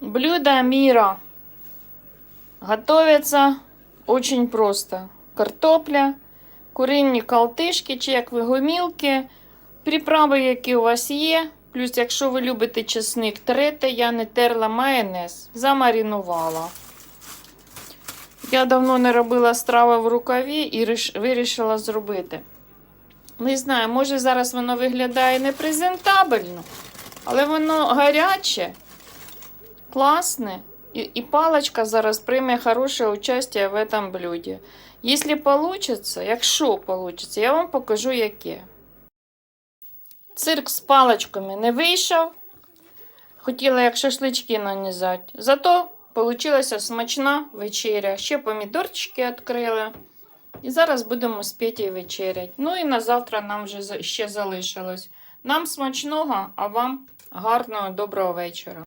Блюдо мира. Готовится очень просто. Картопля, куринні калтишки, чи як ви гомілки, приправи, які у вас є. Плюс, якщо ви любите чесник, трете, я не терла майонез, замаринувала. Я давно не робила страви в рукаві і вирішила зробити. Не знаю, може зараз воно виглядає непрезентабельно, але воно гаряче, класне. І, і паличка зараз прийме хороше участь в этом блюді. Якщо получится, якщо получится, я вам покажу яке. Цирк з паличками не вийшов. Хотіла як шашлички нанізати. Зато получилася смачна вечеря. Ще помідорчики відкрили. І зараз будемо з Петєю вечерять. Ну і на завтра нам вже ще залишилось. Нам смачного, а вам гарного доброго вечора.